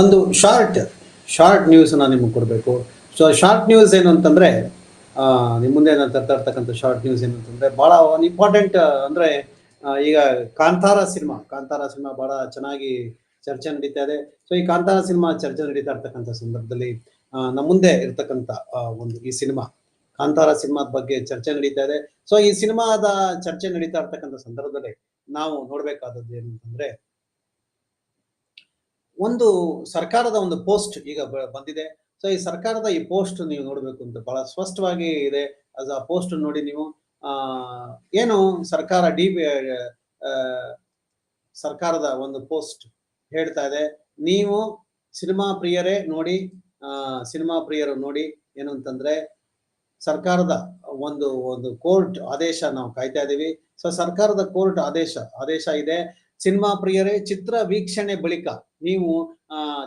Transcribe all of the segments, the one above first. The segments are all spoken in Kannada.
ಒಂದು ಶಾರ್ಟ್ ಶಾರ್ಟ್ ನ್ಯೂಸನ್ನ ನಿಮಗೆ ಕೊಡಬೇಕು. ಸೊ ಶಾರ್ಟ್ ನ್ಯೂಸ್ ಏನು ಅಂತಂದರೆ ನಿಮ್ಮ ಮುಂದೆ ನಾನು ತರ್ತಾ ಇರ್ತಕ್ಕಂಥ ಶಾರ್ಟ್ ನ್ಯೂಸ್ ಏನು ಅಂತಂದರೆ ಭಾಳ ಒಂದು ಇಂಪಾರ್ಟೆಂಟ್ ಅಂದರೆ ಈಗ ಕಾಂತಾರ ಸಿನಿಮಾ ಕಾಂತಾರ ಸಿನಿಮಾ ಭಾಳ ಚೆನ್ನಾಗಿ ಚರ್ಚೆ ನಡೀತಾ ಇದೆ. ಸೊ ಈ ಕಾಂತಾರ ಸಿನಿಮಾ ಚರ್ಚೆ ನಡೀತಾ ಇರ್ತಕ್ಕಂಥ ಸಂದರ್ಭದಲ್ಲಿ ನಮ್ಮ ಮುಂದೆ ಇರ್ತಕ್ಕಂಥ ಒಂದು ಈ ಸಿನಿಮಾ, ಕಾಂತಾರ ಸಿನಿಮಾದ ಬಗ್ಗೆ ಚರ್ಚೆ ನಡೀತಾ ಇದೆ. ಸೊ ಈ ಸಿನಿಮಾದ ಚರ್ಚೆ ನಡೀತಾ ಇರ್ತಕ್ಕಂಥ ಸಂದರ್ಭದಲ್ಲಿ ನಾವು ನೋಡ್ಬೇಕಾದದ್ದು ಏನು ಅಂತಂದ್ರೆ ಒಂದು ಸರ್ಕಾರದ ಒಂದು ಪೋಸ್ಟ್ ಈಗ ಬಂದಿದೆ. ಸೊ ಈ ಸರ್ಕಾರದ ಈ ಪೋಸ್ಟ್ ನೀವು ನೋಡಬೇಕು ಅಂತ ಬಹಳ ಸ್ಪಷ್ಟವಾಗಿ ಇದೆ. ಅದು ಆ ಪೋಸ್ಟ್ ನೋಡಿ ನೀವು ಏನು ಸರ್ಕಾರ ಡಿ ಸರ್ಕಾರದ ಒಂದು ಪೋಸ್ಟ್ ಹೇಳ್ತಾ ಇದೆ. ನೀವು ಸಿನಿಮಾ ಪ್ರಿಯರೇ ನೋಡಿ ಸಿನಿಮಾ ಪ್ರಿಯರು ನೋಡಿ ಏನು ಅಂತಂದ್ರೆ, ಸರ್ಕಾರದ ಒಂದು ಒಂದು ಕೋರ್ಟ್ ಆದೇಶ ನಾವು ಕಾಯ್ತಾ ಇದ್ದೀವಿ ಸೊ ಸರ್ಕಾರದ ಕೋರ್ಟ್ ಆದೇಶ ಆದೇಶ ಇದೆ. ಸಿನಿಮಾ ಪ್ರಿಯರೇ, ಚಿತ್ರ ವೀಕ್ಷಣೆ ಬಳಿಕ ನೀವು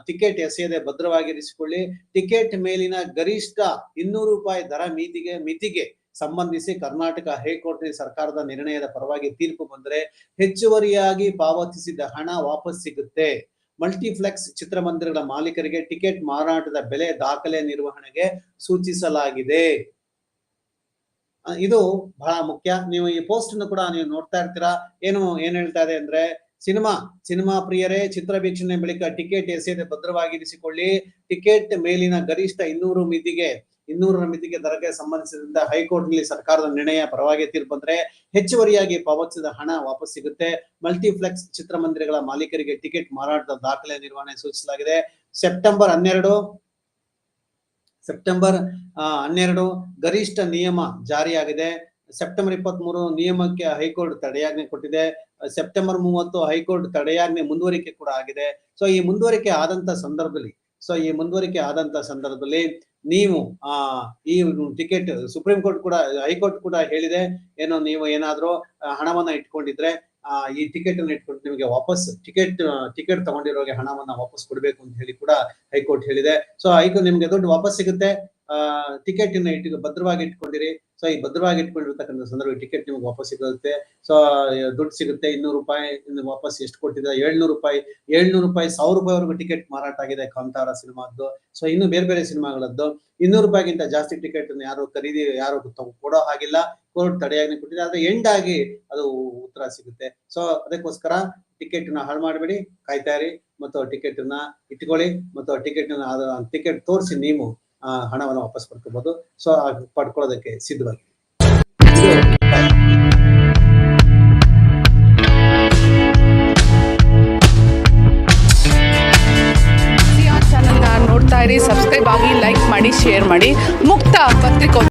ಟಿಕೆಟ್ ಎಸೆಯದೆ ಭದ್ರವಾಗಿರಿಸಿಕೊಳ್ಳಿ. ಟಿಕೆಟ್ ಮೇಲಿನ ಗರಿಷ್ಠ ಇನ್ನೂರು ರೂಪಾಯಿ ದರ ಮಿತಿಗೆ ಮಿತಿಗೆ ಸಂಬಂಧಿಸಿ ಕರ್ನಾಟಕ ಹೈಕೋರ್ಟ್ ಸರ್ಕಾರದ ನಿರ್ಣಯದ ಪರವಾಗಿ ತೀರ್ಪು ಬಂದರೆ ಹೆಚ್ಚುವರಿಯಾಗಿ ಪಾವತಿಸಿದ ಹಣ ವಾಪಸ್ ಸಿಗುತ್ತೆ. ಮಲ್ಟಿಪ್ಲೆಕ್ಸ್ ಚಿತ್ರಮಂದಿರಗಳ ಮಾಲೀಕರಿಗೆ ಟಿಕೆಟ್ ಮಾರಾಟದ ಬೆಲೆ ದಾಖಲೆ ನಿರ್ವಹಣೆಗೆ ಸೂಚಿಸಲಾಗಿದೆ. ಇದು ಬಹಳ ಮುಖ್ಯ. ನೀವು ಈ ಪೋಸ್ಟ್ ಅನ್ನು ಕೂಡ ನೀವು ನೋಡ್ತಾ ಇರ್ತೀರಾ? ಏನು, ಏನ್ ಹೇಳ್ತಾ ಇದೆ ಅಂದ್ರೆ, ಸಿನಿಮಾ ಸಿನಿಮಾ ಪ್ರಿಯರೇ, ಚಿತ್ರ ವೀಕ್ಷಣೆ ಬಳಿಕ ಟಿಕೆಟ್ ಎಸೆಯದೆ ಭದ್ರವಾಗಿರಿಸಿಕೊಳ್ಳಿ. ಟಿಕೆಟ್ ಮೇಲಿನ ಗರಿಷ್ಠ ಇನ್ನೂರು ಮಿತಿಗೆ, ಇನ್ನೂರರ ಮಿತಿಗೆ ದರಕ್ಕೆ ಸಂಬಂಧಿಸಿದಂತ ಹೈಕೋರ್ಟ್ನಲ್ಲಿ ಸರ್ಕಾರದ ನಿರ್ಣಯ ಪರವಾಗಿ ತೀರ್ಪು ಬಂದ್ರೆ ಹೆಚ್ಚುವರಿಯಾಗಿ ಪಾವತಿಸಿದ ಹಣ ವಾಪಸ್ ಸಿಗುತ್ತೆ. ಮಲ್ಟಿಪ್ಲೆಕ್ಸ್ ಚಿತ್ರಮಂದಿರಗಳ ಮಾಲೀಕರಿಗೆ ಟಿಕೆಟ್ ಮಾರಾಟದ ದಾಖಲೆ ನಿರ್ವಹಣೆ ಸೂಚಿಸಲಾಗಿದೆ. ಸೆಪ್ಟೆಂಬರ್ ಹನ್ನೆರಡು ಸೆಪ್ಟೆಂಬರ್ ಹನ್ನೆರಡು ಗರಿಷ್ಠ ನಿಯಮ ಜಾರಿಯಾಗಿದೆ. ಸೆಪ್ಟೆಂಬರ್ ಇಪ್ಪತ್ತ್ ಮೂರು ನಿಯಮಕ್ಕೆ ಹೈಕೋರ್ಟ್ ತಡೆಯಾಜ್ಞೆ ಕೊಟ್ಟಿದೆ. ಸೆಪ್ಟೆಂಬರ್ ಮೂವತ್ತು ಹೈಕೋರ್ಟ್ ತಡೆಯಾಜ್ಞೆ ಮುಂದುವರಿಕೆ ಕೂಡ ಆಗಿದೆ. ಸೊ ಈ ಮುಂದುವರಿಕೆ ಆದಂತ ಸಂದರ್ಭದಲ್ಲಿ ಸೊ ಈ ಮುಂದುವರಿಕೆ ಆದಂತ ಸಂದರ್ಭದಲ್ಲಿ ನೀವು, ಆ, ಈ ಟಿಕೆಟ್ ಸುಪ್ರೀಂ ಕೋರ್ಟ್ ಕೂಡ, ಹೈಕೋರ್ಟ್ ಕೂಡ ಹೇಳಿದೆ. ಏನೋ ನೀವು ಏನಾದ್ರೂ ಹಣವನ್ನ ಇಟ್ಕೊಂಡಿದ್ರೆ ಈ ಟಿಕೆಟ್ ಅನ್ನು ಇಟ್ಕೊಂಡು ನಿಮಗೆ ವಾಪಸ್ ಟಿಕೆಟ್ ಟಿಕೆಟ್ ತಗೊಂಡಿರೋಗೆ ಹಣವನ್ನ ವಾಪಸ್ ಕೊಡ್ಬೇಕು ಅಂತ ಹೇಳಿ ಕೂಡ ಹೈಕೋರ್ಟ್ ಹೇಳಿದೆ. ಸೊ ಹೈಕೋರ್ಟ್ ನಿಮ್ಗೆ ದುಡ್ಡು ವಾಪಸ್ ಸಿಗುತ್ತೆ. ಆ ಟಿಕೆಟ್ನ ಇಟ್ಟು ಭದ್ರವಾಗಿ ಇಟ್ಕೊಂಡಿರಿ. ಸೊ ಈ ಭದ್ರವಾಗಿ ಇಟ್ಕೊಂಡಿರ್ತಕ್ಕಂಥ ಸಂದರ್ಭ ಟಿಕೆಟ್ ನಿಮ್ಗೆ ವಾಪಸ್ ಸಿಗುತ್ತೆ. ಸೊ ದುಡ್ಡು ಸಿಗುತ್ತೆ. ಇನ್ನೂರು ರೂಪಾಯಿ ಇನ್ನು ವಾಪಸ್ ಎಷ್ಟು ಕೊಟ್ಟಿದೆ ಏಳ್ನೂರು ರೂಪಾಯಿ ಏಳ್ನೂರು ರೂಪಾಯಿ ಸಾವಿರ ರೂಪಾಯಿವರೆಗೂ ಟಿಕೆಟ್ ಮಾರಾಟ ಆಗಿದೆ ಕಾಂತಾರ ಸಿನಿಮಾದ್ದು. ಸೊ ಇನ್ನು ಬೇರೆ ಬೇರೆ ಸಿನಿಮಾಗಳದ್ದು. ಇನ್ನೂರು ರೂಪಾಯಿಗಿಂತ ಜಾಸ್ತಿ ಟಿಕೆಟ್ ಯಾರು ಖರೀದಿ, ಯಾರು ಕೊಡೋ ಹಾಗಿಲ್ಲ. ಕೋರ್ಟ್ ತಡೆಯಾಗಿ ಕೊಟ್ಟಿದೆ. ಆದ್ರೆ ಎಂಡ್ ಆಗಿ ಅದು ಉತ್ತರ ಸಿಗುತ್ತೆ. ಸೊ ಅದಕ್ಕೋಸ್ಕರ ಟಿಕೆಟ್ನ ಹಾಳು ಮಾಡಬೇಡಿ. ಕಾಯ್ತಾ ಇರಿ. ಮತ್ತು ಟಿಕೆಟ್ನ ಇಟ್ಕೊಳ್ಳಿ. ಮತ್ತು ಟಿಕೆಟ್ ಟಿಕೆಟ್ ತೋರಿಸಿ ನೀವು. ಹಣವನ್ನು ವಾಪಸ್ ಪಡ್ಕೋಬಹುದು ಸೊ ಪಡ್ಕೊಳ್ಳೋದಕ್ಕೆ ಸಿದ್ಧವಾಗಿ. ನೋಡ್ತಾ ಇರಿ ಸಬ್ಸ್ಕ್ರೈಬ್ ಆಗಿ ಲೈಕ್ ಮಾಡಿ ಶೇರ್ ಮಾಡಿ. ಮುಕ್ತ ಪತ್ರಿಕೋದ್ಯಮ.